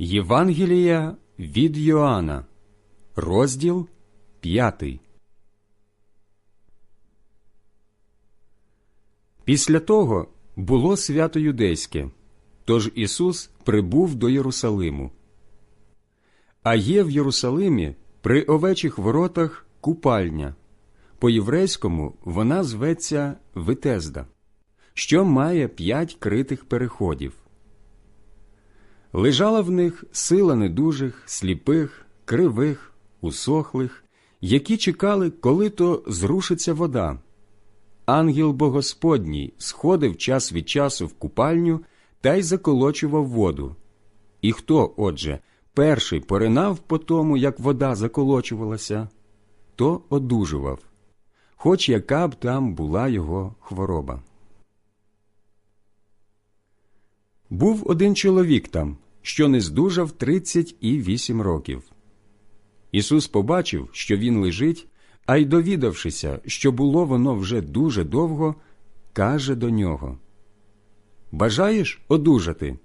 Євангелія від Йоанна, розділ 5. Після того було свято юдейське, тож Ісус прибув до Єрусалиму. А є в Єрусалимі при овечих воротах купальня. По-єврейському вона зветься Витезда, що має п'ять критих переходів. Лежала в них сила недужих, сліпих, кривих, усохлих, які чекали, коли то зрушиться вода. Ангел Богосподній сходив час від часу в купальню та й заколочував воду. І хто, отже, перший поринав по тому, як вода заколочувалася, то одужував, хоч яка б там була його хвороба. Був один чоловік там, що не здужав тридцять і вісім років. Ісус побачив, що він лежить, а й довідавшися, що було воно вже дуже довго, каже до нього Бажаєш одужати?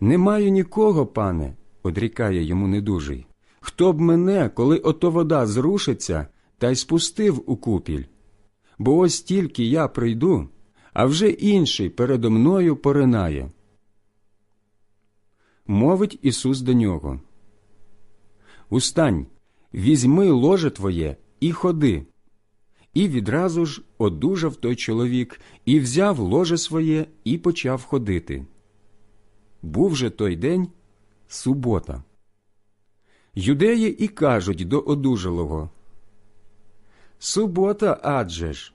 Не маю нікого, пане, одрікає йому недужий. Хто б мене, коли ото вода зрушиться, та й спустив у купіль? Бо ось тільки я прийду, а вже інший передо мною поринає. Мовить Ісус до нього. Устань, візьми ложе твоє і ходи. І відразу ж одужав той чоловік, і взяв ложе своє і почав ходити. Був же той день субота. Юдеї і кажуть до одужалого Субота адже ж,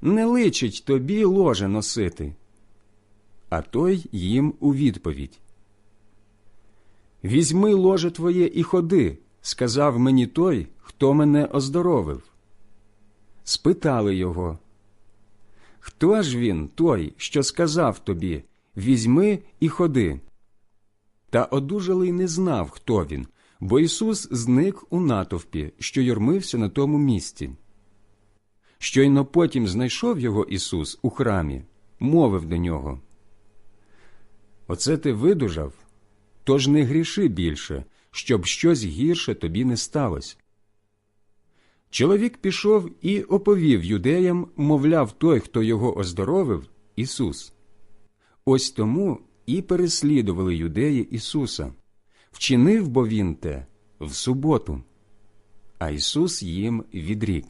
не личить тобі ложе носити. А той їм у відповідь Візьми ложе твоє і ходи, сказав мені той, хто мене оздоровив. Спитали його, Хто ж він, той, що сказав тобі Візьми і ходи? Та одужалий не знав, хто він, бо Ісус зник у натовпі, що юрмився на тому місці. Щойно потім знайшов його Ісус у храмі, мовив до нього. Оце ти видужав, тож не гріши більше, щоб щось гірше тобі не сталося. Чоловік пішов і оповів юдеям, мовляв, той, хто його оздоровив, Ісус. Ось тому і переслідували юдеї Ісуса. Вчинив бо він те в суботу, а Ісус їм відрік.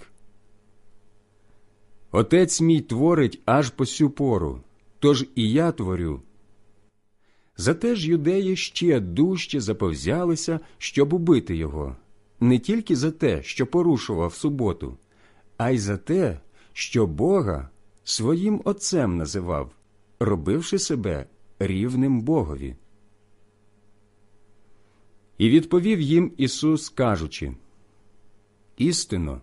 Отець мій творить аж по сю пору, тож і я творю. Зате ж юдеї ще дужче заповзялися, щоб убити його, не тільки за те, що порушував суботу, а й за те, що Бога своїм Отцем називав, робивши себе рівним Богові. І відповів їм Ісус, кажучи Істинно,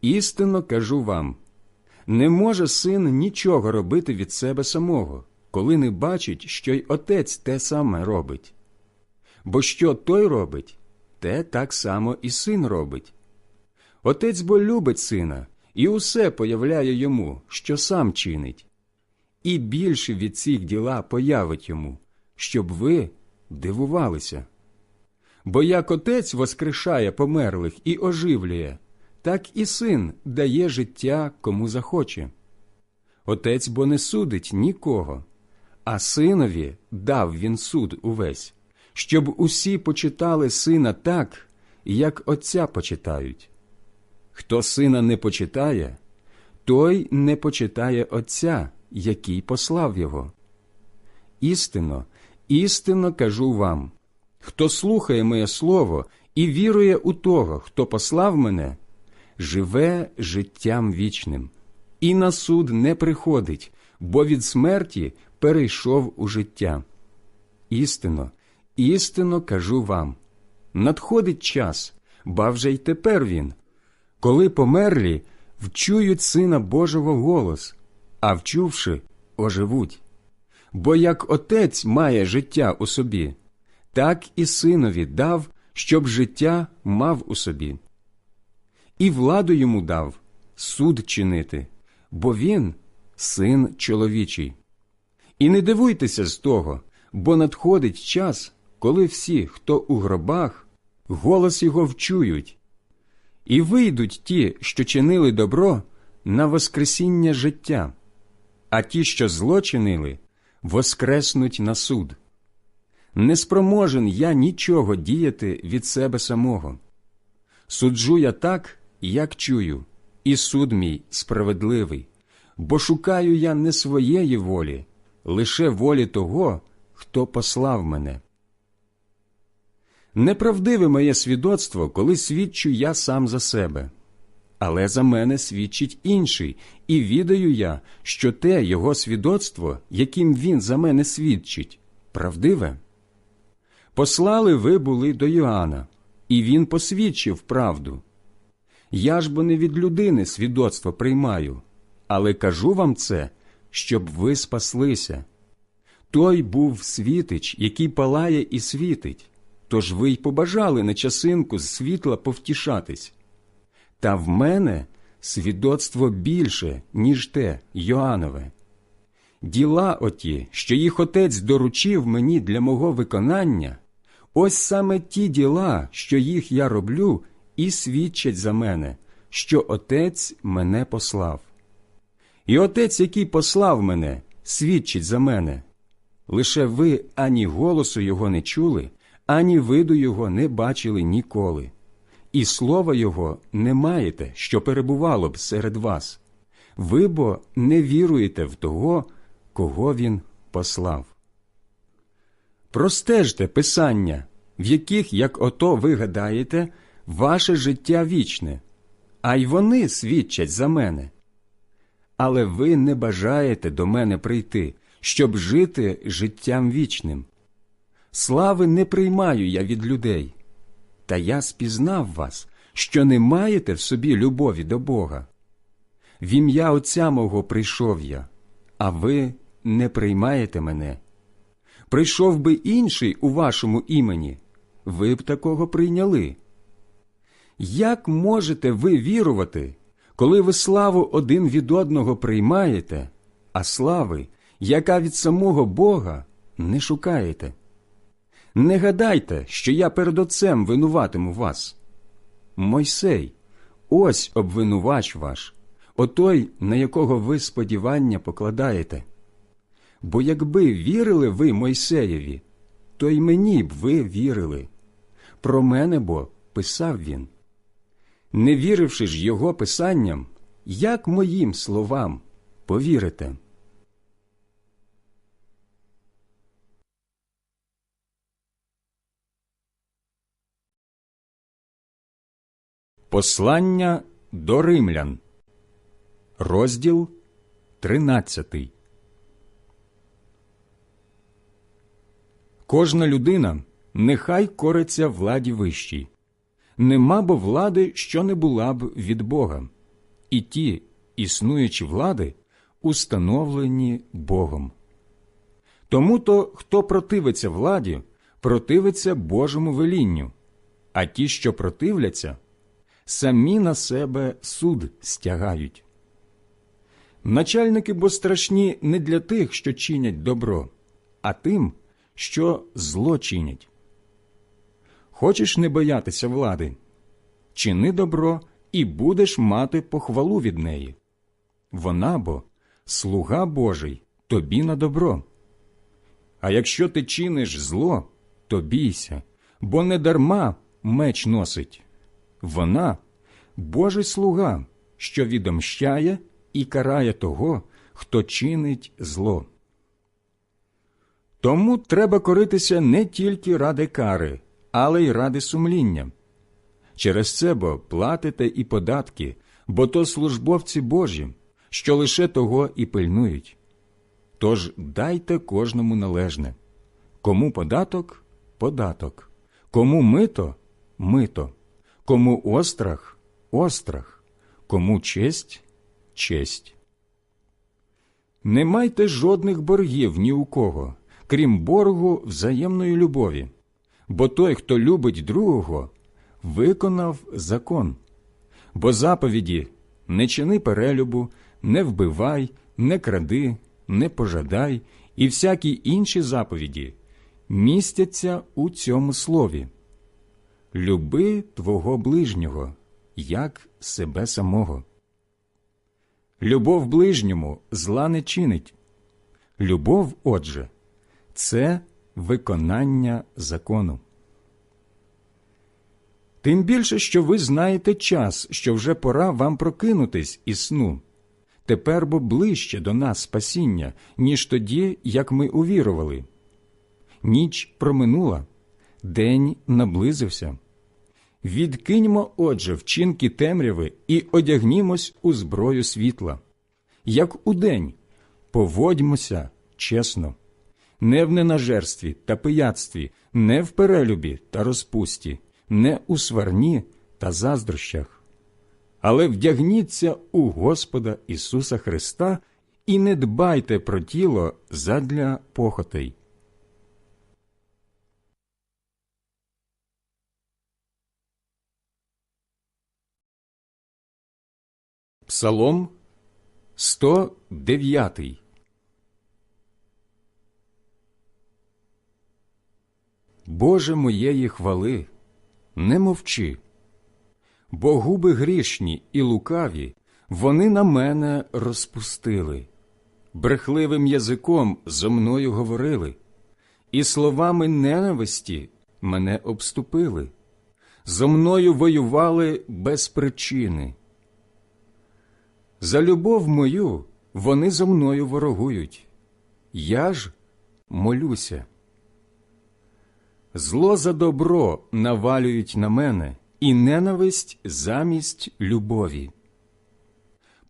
істинно кажу вам не може син нічого робити від себе самого, коли не бачить, що й отець те саме робить. Бо що той робить, те так само і син робить. Отець бо любить сина і усе появляє йому, що сам чинить, і більше від цих діла появить йому, щоб ви дивувалися. Бо як отець воскрешає померлих і оживлює, так і син дає життя кому захоче. Отець бо не судить нікого, а синові дав він суд увесь, щоб усі почитали сина так, як отця почитають. Хто сина не почитає, той не почитає Отця, який послав його. Істинно, істинно кажу вам хто слухає моє слово і вірує у того, хто послав мене, живе життям вічним, і на суд не приходить, бо від смерті перейшов у життя. Істинно, істинно кажу вам надходить час, ба вже й тепер він, коли померлі вчують Сина Божого голос, а вчувши, оживуть. Бо як отець має життя у собі, так і синові дав, щоб життя мав у собі. І владу йому дав суд чинити, бо він син чоловічий. І не дивуйтеся з того, бо надходить час, коли всі, хто у гробах, голос його вчують, і вийдуть ті, що чинили добро, на воскресіння життя, а ті, що зло чинили, воскреснуть на суд. Не спроможен я нічого діяти від себе самого. Суджу я так, як чую, і суд мій справедливий, бо шукаю я не своєї волі, лише волі того, хто послав мене. Неправдиве моє свідоцтво, коли свідчу я сам за себе, але за мене свідчить інший, і відаю я, що те його свідоцтво, яким він за мене свідчить, правдиве. Послали ви були до Йоанна, і він посвідчив правду. Я ж бо не від людини свідоцтво приймаю, але кажу вам це, щоб ви спаслися. Той був світич, який палає і світить, тож ви й побажали на часинку з світла повтішатись. Та в мене свідоцтво більше, ніж те Йоанове. Діла оті, що їх отець доручив мені для мого виконання, ось саме ті діла, що їх я роблю, і свідчать за мене, що отець мене послав. І отець, який послав мене, свідчить за мене. Лише ви ані голосу його не чули, ані виду його не бачили ніколи, і слова його не маєте, що перебувало б серед вас. Ви бо не віруєте в того, кого він послав. Простежте писання, в яких, як ото ви гадаєте, ваше життя вічне, а й вони свідчать за мене. Але ви не бажаєте до мене прийти, щоб жити життям вічним. Слави не приймаю я від людей, та я спізнав вас, що не маєте в собі любові до Бога. В ім'я Отця мого прийшов я, а ви не приймаєте мене. Прийшов би інший у вашому імені, ви б такого прийняли. Як можете ви вірувати, коли ви славу один від одного приймаєте, а слави, яка від самого Бога, не шукаєте? Не гадайте, що я перед Отцем винуватиму вас. Мойсей, ось обвинувач ваш, отой, на якого ви сподівання покладаєте. Бо якби вірили ви Мойсеєві, то й мені б ви вірили. Про мене бо писав він. Не віривши ж його писанням, як моїм словам повірите? Послання до римлян, розділ 13 Кожна людина нехай кориться владі вищій. Нема бо влади, що не була б від Бога, і ті, існуючі влади, установлені Богом. Тому то, хто противиться владі, противиться Божому велінню, а ті, що противляться, самі на себе суд стягають. Начальники бо страшні не для тих, що чинять добро, а тим, що зло чинять. Хочеш не боятися влади? Чини добро і будеш мати похвалу від неї. Вона бо слуга Божий тобі на добро. А якщо ти чиниш зло, то бійся, бо не дарма меч носить. Вона Божий слуга, що відомщає і карає того, хто чинить зло. Тому треба коритися не тільки ради кари, але й ради сумління. Через це бо платите і податки, бо то службовці Божі, що лише того і пильнують. Тож дайте кожному належне кому податок податок, кому мито мито, кому острах острах, кому честь честь. Не майте жодних боргів ні у кого, крім боргу взаємної любові, бо той, хто любить другого, виконав закон. Бо заповіді не чини перелюбу, не вбивай, не кради, не пожадай і всякі інші заповіді, містяться у цьому слові Люби твого ближнього, як себе самого. Любов ближньому зла не чинить. Любов, отже, це виконання закону. Тим більше, що ви знаєте час, що вже пора вам прокинутись із сну. Тепер бо ближче до нас спасіння, ніж тоді, як ми увірували. Ніч проминула, день наблизився. Відкиньмо, отже, вчинки темряви і одягнімось у зброю світла. Як удень, поводьмося чесно, не в ненажерстві та пияцтві, не в перелюбі та розпусті, не у сварні та заздрощах. Але вдягніться у Господа Ісуса Христа і не дбайте про тіло задля похотей. Псалом 109 Боже моєї хвали, не мовчи, бо губи грішні і лукаві вони на мене розпустили, брехливим язиком зо мною говорили, і словами ненависті мене обступили, зо мною воювали без причини. За любов мою вони зо мною ворогують, я ж молюся. Зло за добро навалюють на мене, і ненависть замість любові.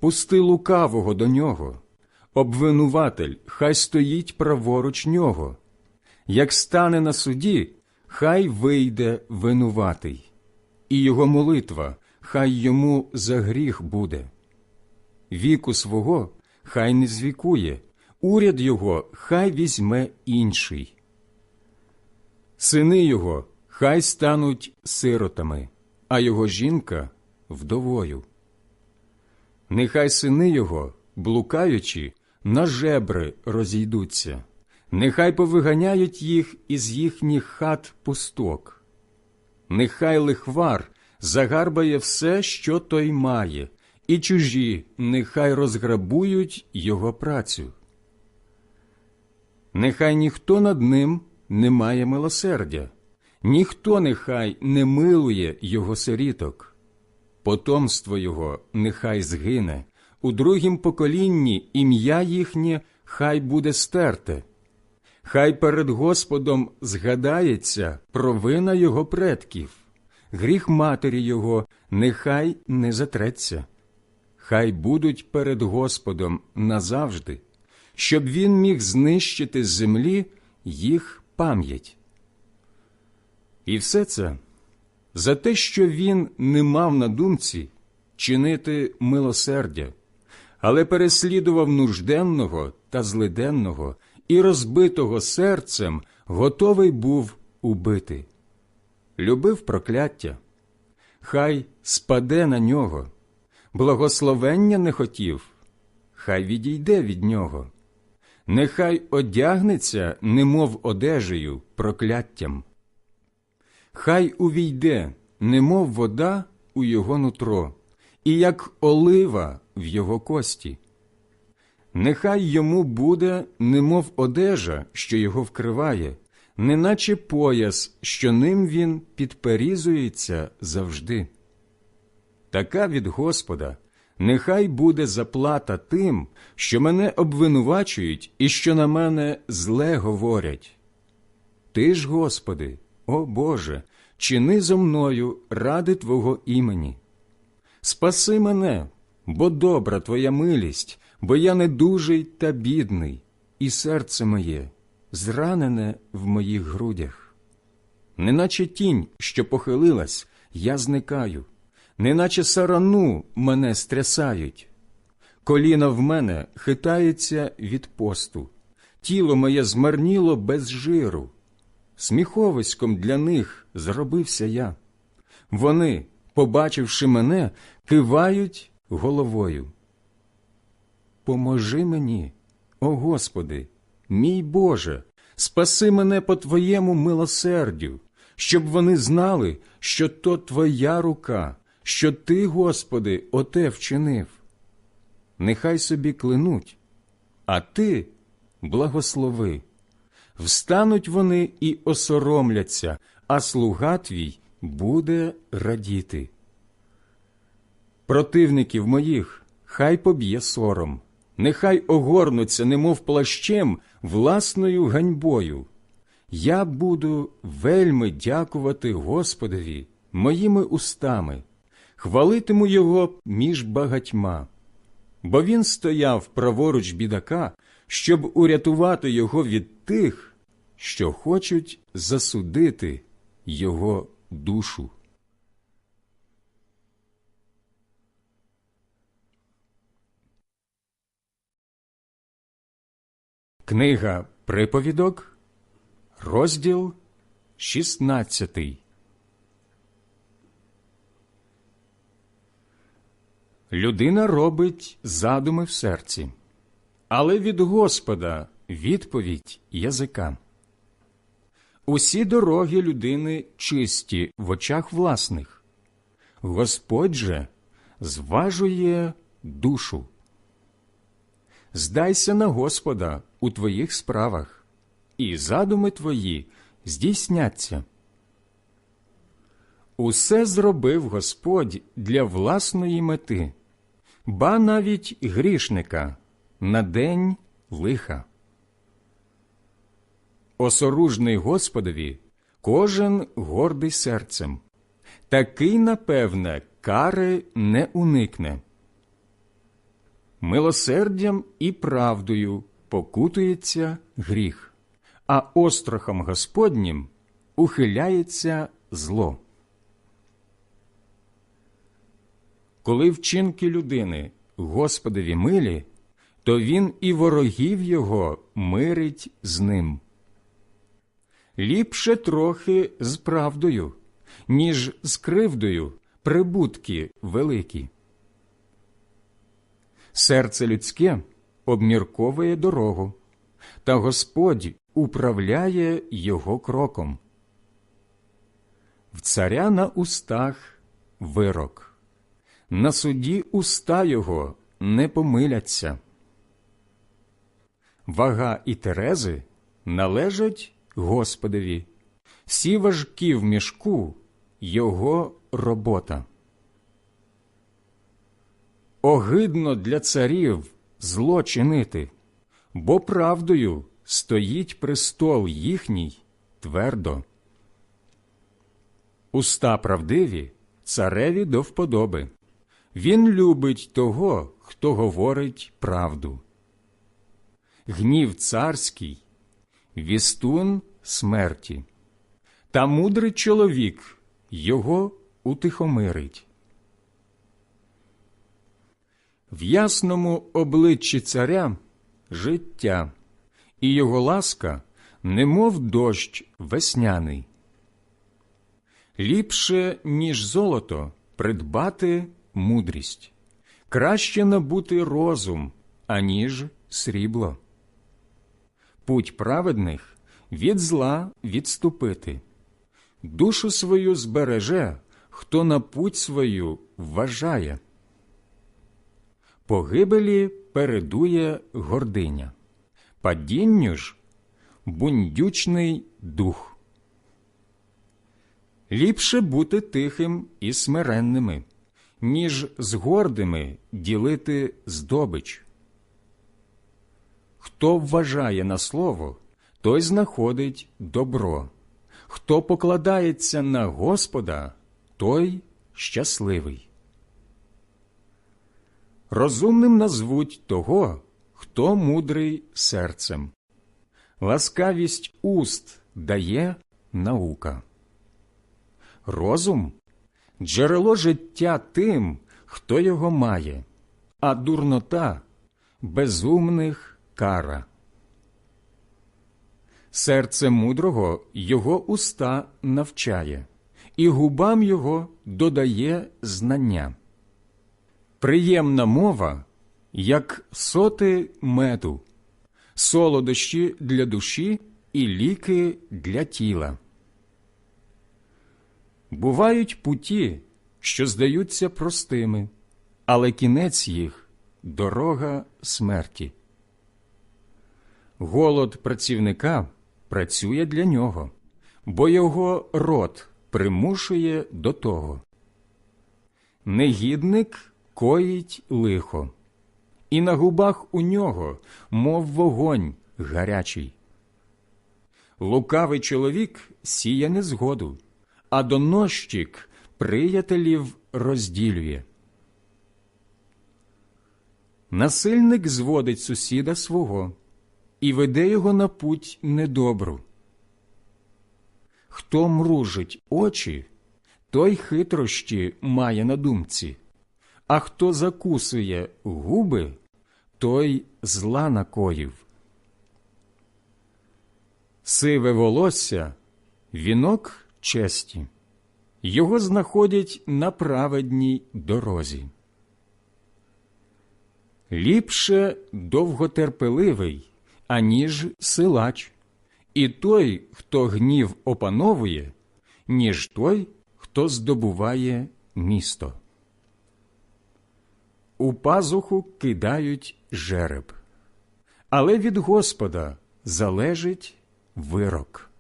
Пусти лукавого до нього, обвинуватель, хай стоїть праворуч нього. Як стане на суді, хай вийде винуватий, і його молитва хай йому за гріх буде. Віку свого хай не звікує, уряд його хай візьме інший. Сини його хай стануть сиротами, а його жінка вдовою. Нехай сини його, блукаючи, на жебри розійдуться, нехай повиганяють їх із їхніх хат пусток. Нехай лихвар загарбає все, що той має, і чужі нехай розграбують його працю. Нехай ніхто над ним не має милосердя, ніхто нехай не милує його сиріток, потомство його нехай згине, у другім поколінні ім'я їхнє хай буде стерте, хай перед Господом згадається провина його предків, гріх матері його нехай не затреться, хай будуть перед Господом назавжди, щоб він міг знищити з землі їх пам'ять. І все це за те, що він не мав на думці чинити милосердя, але переслідував нужденного та злиденного і розбитого серцем готовий був убити. Любив прокляття, хай спаде на нього, благословення не хотів, хай відійде від нього нехай одягнеться, немов одежею, прокляттям. Хай увійде, немов вода у його нутро, і як олива в його кості. Нехай йому буде, немов одежа, що його вкриває, неначе пояс, що ним він підперізується завжди. Така від Господа Нехай буде заплата тим, що мене обвинувачують і що на мене зле говорять. Ти ж, Господи, о Боже, чини зо мною ради Твого імені. Спаси мене, бо добра Твоя милість, бо я недужий та бідний, і серце моє зранене в моїх грудях. Неначе тінь, що похилилась, я зникаю неначе сарану мене стрясають. Коліна в мене хитається від посту, тіло моє змарніло без жиру. Сміховиськом для них зробився я. Вони, побачивши мене, кивають головою. Поможи мені, о Господи, мій Боже, Спаси мене по Твоєму милосердю, щоб вони знали, що то Твоя рука, що Ти, Господи, оте вчинив. Нехай собі клянуть, а Ти благослови. Встануть вони і осоромляться, а слуга твій буде радіти. Противників моїх хай поб'є сором, нехай огорнуться, немов плащем, власною ганьбою. Я буду вельми дякувати Господові моїми устами, хвалитиму його між багатьма, бо він стояв праворуч бідака, щоб урятувати його від тих, що хочуть засудити його душу. Книга Приповідок, розділ 16. Людина робить задуми в серці, але від Господа відповідь язика. Усі дороги людини чисті в очах власних. Господь же зважує душу. Здайся на Господа у твоїх справах, і задуми твої здійсняться. Усе зробив Господь для власної мети, ба навіть грішника на день лиха. Осоружний Господові кожен гордий серцем, такий, напевне, кари не уникне. Милосердям і правдою покутується гріх, а острахом Господнім ухиляється зло. Коли вчинки людини Господові милі, то він і ворогів його мирить з ним. Ліпше трохи з правдою, ніж з кривдою прибутки великі. Серце людське обмірковує дорогу, та Господь управляє його кроком. В царя на устах вирок, на суді уста його не помиляться. Вага і терези належать Господові, всі важкі в мішку його робота. Огидно для царів зло чинити, бо правдою стоїть престол їхній твердо. Уста правдиві цареві до вподоби. Він любить того, хто говорить правду. Гнів царський, вістун смерті, та мудрий чоловік його утихомирить. В ясному обличчі царя життя, і його ласка, немов дощ весняний. Ліпше, ніж золото, придбати мудрість, краще набути розум, аніж срібло. Путь праведних від зла відступити, душу свою збереже, хто на путь свою вважає. Погибелі передує гординя, падінню ж бундючний дух. Ліпше бути тихим і смиренними, ніж з гордими ділити здобич. Хто вважає на слово, той знаходить добро, хто покладається на Господа, той щасливий. Розумним назвуть того, хто мудрий серцем. Ласкавість уст дає наука. Розум джерело життя тим, хто його має, а дурнота безумних кара. Серце мудрого його уста навчає, і губам його додає знання. Приємна мова, як соти меду, солодощі для душі, і ліки для тіла. Бувають путі, що здаються простими, але кінець їх дорога смерті. Голод працівника працює для нього, бо його рот примушує до того. Негідник коїть лихо, і на губах у нього, мов вогонь гарячий. Лукавий чоловік сіє незгоду, а донощик приятелів розділює. Насильник зводить сусіда свого і веде його на путь недобру. Хто мружить очі, той хитрощі має на думці, а хто закусує губи, той зла накоїв. Сиве волосся вінок честі, його знаходять на праведній дорозі. Ліпше довготерпеливий, аніж силач, і той, хто гнів опановує, ніж той, хто здобуває місто. У пазуху кидають жереб, але від Господа залежить вирок.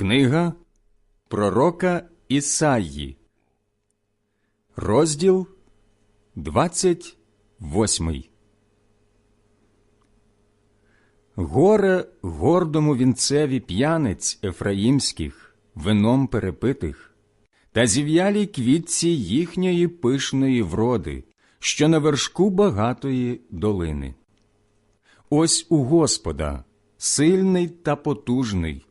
Книга Пророка Ісаї, розділ 28 Горе гордому вінцеві п'яниць ефраїмських, вином перепитих, та зів'ялій квітці їхньої пишної вроди, що на вершку багатої долини. Ось у Господа сильний та потужний,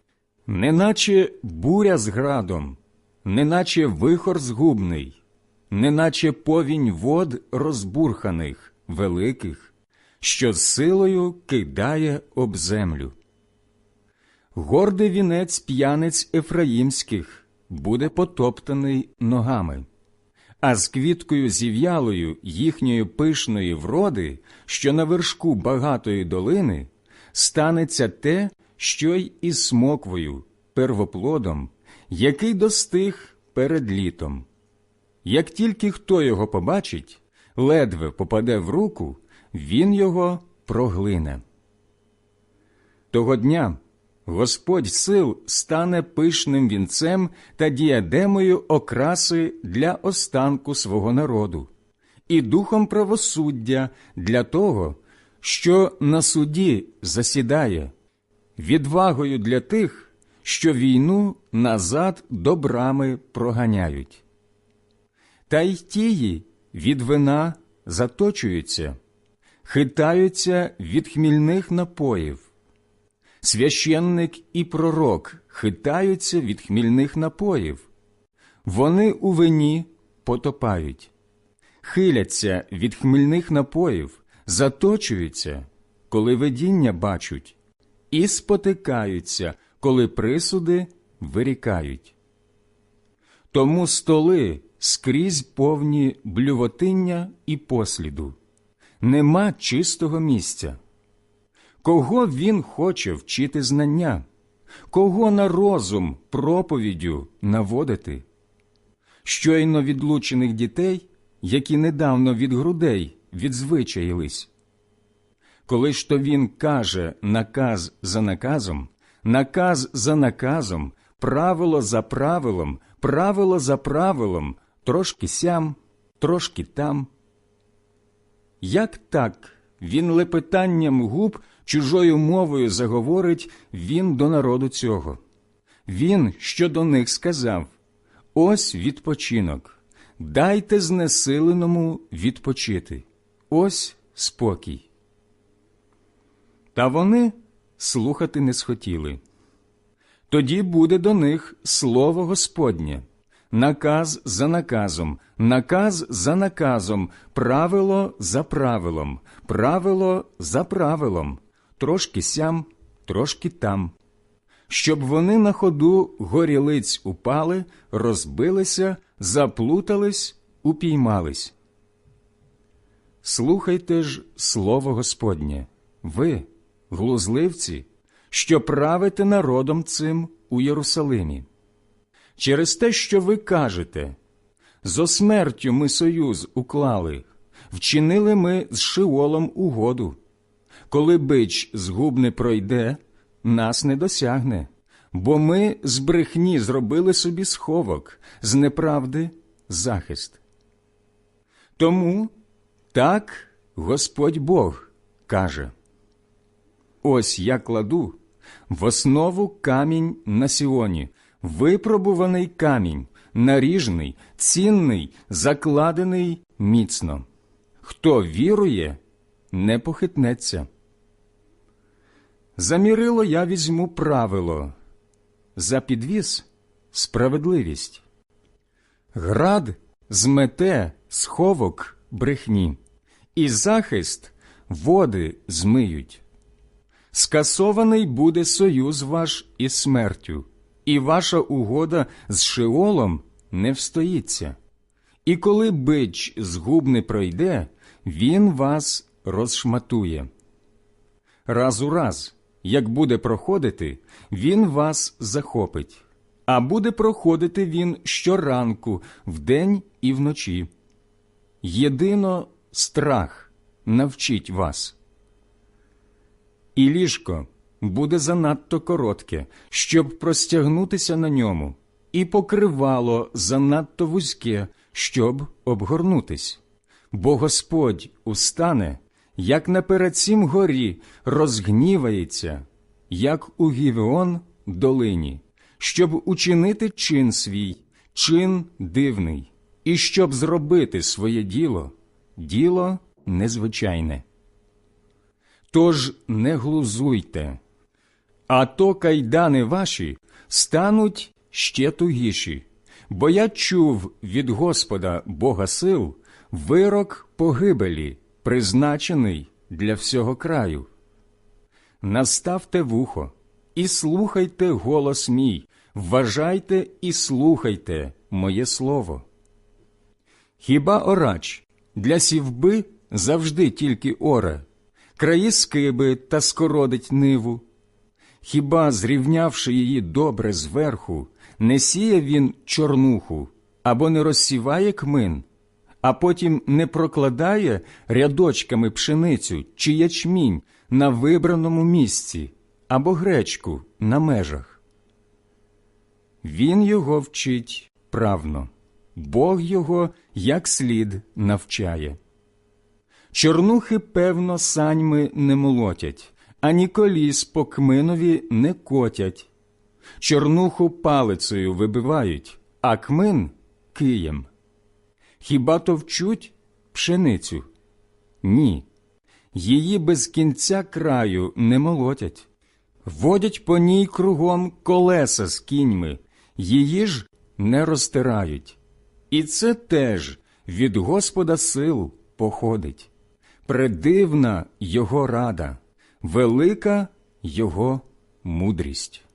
неначе буря з градом, неначе вихор згубний, неначе повінь вод розбурханих, великих, що з силою кидає об землю. Гордий вінець п'яниць ефраїмських буде потоптаний ногами, а з квіткою зів'ялою їхньої пишної вроди, що на вершку багатої долини, станеться те, що й із смоквою, первоплодом, який достиг перед літом. Як тільки хто його побачить, ледве попаде в руку, він його проглине. Того дня Господь сил стане пишним вінцем та діадемою окраси для останку свого народу, і духом правосуддя для того, що на суді засідає, відвагою для тих, що війну назад до брами проганяють. Та й тії від вина заточуються, хитаються від хмільних напоїв. Священник і пророк хитаються від хмільних напоїв, вони у вині потопають, хиляться від хмільних напоїв, заточуються, коли видіння бачуть, і спотикаються, коли присуди вирікають. Тому столи скрізь повні блювотиння і посліду, нема чистого місця. Кого він хоче вчити знання, кого на розум проповіддю наводити? Щойно відлучених дітей, які недавно від грудей відзвичаїлись. Коли ж то він каже наказ за наказом, наказ за наказом, правило за правилом, правило за правилом, трошки сям, трошки там. Як так він лепетанням губ чужою мовою заговорить він до народу цього. Він, що до них сказав Ось відпочинок, дайте знесиленому відпочити, ось спокій. Та вони слухати не схотіли. Тоді буде до них слово Господнє, наказ за наказом, наказ за наказом, правило за правилом, правило за правилом, трошки сям, трошки там, щоб вони на ходу горілиць упали, розбилися, заплутались, упіймались. Слухайте ж слово Господнє, ви, глузливці, що правите народом цим у Єрусалимі. Через те, що ви кажете, зо смертю ми союз уклали, вчинили ми з Шиолом угоду. Коли бич згубне пройде, нас не досягне, бо ми з брехні зробили собі сховок, з неправди захист. Тому так Господь Бог каже: Ось я кладу в основу камінь на Сіоні, випробуваний камінь, наріжний, цінний, закладений міцно. Хто вірує, не похитнеться. Замірило я візьму правило, за підвіз справедливість. Град змете сховок брехні, і захист води змиють. Скасований буде союз ваш із смертю, і ваша угода з Шеолом не встоїться. І коли бич згубне пройде, він вас розшматує. Раз у раз, як буде проходити, він вас захопить, а буде проходити він щоранку, вдень і вночі. Єдино страх навчить вас. І ліжко буде занадто коротке, щоб простягнутися на ньому, і покривало занадто вузьке, щоб обгорнутись. Бо Господь устане, як на перед горі розгнівається, як у Гівеон долині, щоб учинити чин свій, чин дивний, і щоб зробити своє діло, діло незвичайне. Тож не глузуйте, а то кайдани ваші стануть ще тугіші, бо я чув від Господа Бога сил вирок погибелі, призначений для всього краю. Наставте вухо і слухайте голос мій, вважайте і слухайте моє слово. Хібаорач для сівби завжди тільки оре, краї скиби та скородить ниву? Хіба, зрівнявши її добре зверху, не сіє він чорнуху або не розсіває кмин, а потім не прокладає рядочками пшеницю чи ячмінь на вибраному місці або гречку на межах? Він його вчить правно, Бог його як слід навчає. Чорнухи, певно, саньми не молотять, ані коліс по кминові не котять. Чорнуху палицею вибивають, а кмин києм. Хіба то вчуть пшеницю? Ні. Її без кінця краю не молотять. Водять по ній кругом колеса з кіньми, її ж не розтирають. І це теж від Господа сил походить. Предивна його рада, велика його мудрість.